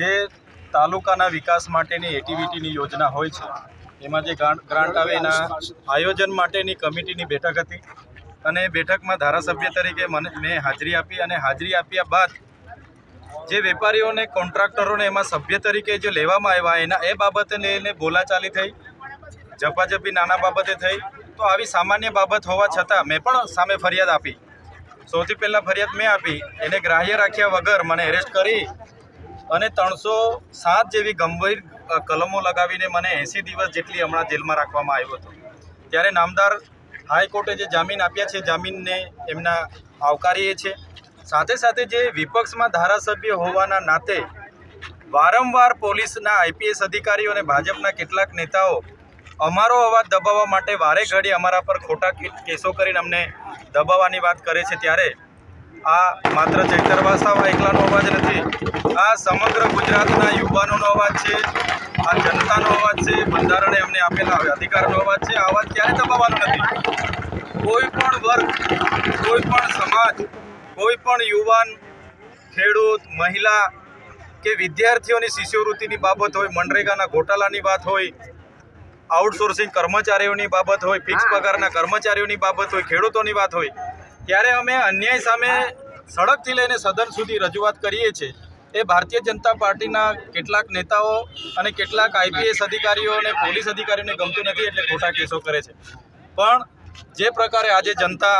જે તાલુકાના વિકાસ માટેની એટીવીટીની યોજના હોય છે, એમાં જે ગ્રાન્ટ આવે એના આયોજન માટેની કમિટીની બેઠક હતી. અને બેઠકમાં ધારાસભ્ય તરીકે મને, મેં હાજરી આપી અને હાજરી આપ્યા બાદ જે વેપારીઓને, કોન્ટ્રાક્ટરોને એમાં સભ્ય તરીકે જે લેવામાં આવ્યા એના, એ બાબતે લઈને બોલાચાલી થઈ, ઝપાઝપી નાના બાબતે થઈ. તો આવી સામાન્ય બાબત હોવા છતાં મેં પણ સામે ફરિયાદ આપી. સૌથી પહેલાં ફરિયાદ મેં આપી. એને ગ્રાહ્ય રાખ્યા વગર મને એરેસ્ટ કરી અને ત્રણસો સાત જેવી ગંભીર કલમો લગાવીને મને એંસી દિવસ જેટલી હમણાં જેલમાં રાખવામાં આવ્યો હતો. ત્યારે નામદાર હાઈકોર્ટે જે જામીન આપ્યા છે, જામીનને એમના આવકારીએ છે. સાથે સાથે જે વિપક્ષમાં ધારાસભ્ય હોવાના નાતે વારંવાર પોલીસના આઈપીએસ અધિકારીઓ અને ભાજપના કેટલાક નેતાઓ અમારો અવાજ દબાવવા માટે વારે ઘડી અમારા પર ખોટા કેસો કરીને અમને દબાવવાની વાત કરે છે. ત્યારે આ માત્ર ચૈતર વાસાવા એકલાનો અવાજ નથી. આ સમગ્ર ગુજરાતના યુવાનોનો અવાજ છે, આ જનતાનો અવાજ છે, બંધારણે એમને આપેલા અધિકારનો અવાજ છે. આ અવાજ ક્યારે દબાવવાનો નથી? કોઈ પણ વર્ગ, કોઈ પણ સમાજ, કોઈ પણ યુવાન, ખેડૂત, મહિલા કે વિદ્યાર્થીઓની શિષ્યવૃત્તિની બાબત હોય, મનરેગાના ગોટાલાની વાત હોય, આઉટસોર્સિંગ કર્મચારીઓની બાબત હોય, ફિક્સ પગારના કર્મચારીઓની બાબત હોય, ખેડૂતોની વાત હોય ત્યારે અમે અન્યાય સામે સડકથી લઈને સદન સુધી રજૂઆત કરીએ છીએ. એ ભારતીય જનતા પાર્ટીના કેટલાક નેતાઓ અને કેટલાક આઈપીએસ અધિકારીઓ અને પોલીસ અધિકારીઓને ગમતું નથી એટલે ખોટા કેસો કરે છે. પણ જે પ્રકારે આજે જનતા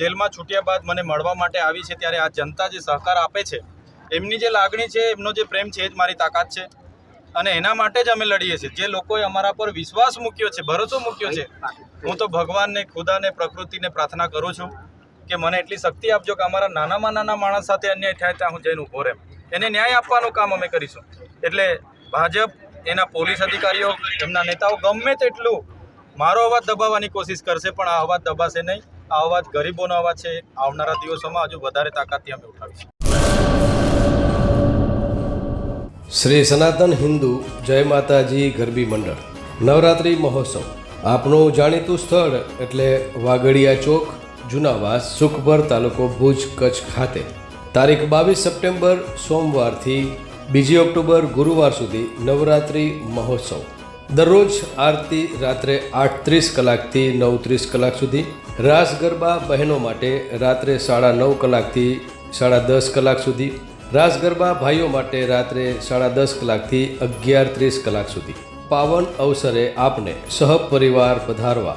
જેલમાં છૂટ્યા બાદ મને મળવા માટે આવી છે ત્યારે આ જનતા જે સહકાર આપે છે એમની જે લાગણી છે એમનો જે પ્રેમ છે એ જ મારી તાકાત છે. અને એના માટે જ અમે લડીએ છીએ. જે લોકોએ અમારા પર વિશ્વાસ મૂક્યો છે ભરોસો મૂક્યો છે હું તો ભગવાનને ખુદાને પ્રકૃતિને પ્રાર્થના કરું છું. કે મને એટલી શક્તિ આપજો કે અમારા નાનામાં નાના માણસ સાથે અન્યાય થાય ત્યાં હું જઈને ઊભો રહે એને ન્યાય આપવાનું કામ અમે કરીશું. એટલે ભાજપ, એના પોલીસ અધિકારીઓ, એમના નેતાઓ ગમે તેટલું મારો અવાજ દબાવવાની કોશિશ કરશે, પણ આ અવાજ દબાશે નહીં. આ અવાજ ગરીબોનો અવાજ છે. આવનારા દિવસોમાં હજુ વધારે તાકાતથી અમે ઉઠાવીશું. શ્રી સનાતન હિન્દુ જય માતાજી ગરબી મંડળ. નવરાત્રિ મહોત્સવ. આપનું જાણીતું સ્થળ એટલે વાગડિયા ચોક. જુનાવાસ, સુખભર તાલુકો ભુજ, કચ્છ ખાતે. તારીખ બાવીસ સપ્ટેમ્બર, સોમવારથી બીજી ઓક્ટોબર, ગુરુવાર સુધી નવરાત્રિ મહોત્સવ. દરરોજ આરતી રાત્રે આઠ ત્રીસ કલાકથી નવ ત્રીસ કલાક સુધી. રાસ ગરબા બહેનો માટે રાત્રે સાડા નવ કલાકથી સાડા દસ કલાક સુધી. રાસ ગરબા ભાઈઓ માટે રાત્રે સાડા દસ કલાકથી અગિયાર ત્રીસ કલાક સુધી. પાવન અવસરે આપને સહપરિવાર પધારવા.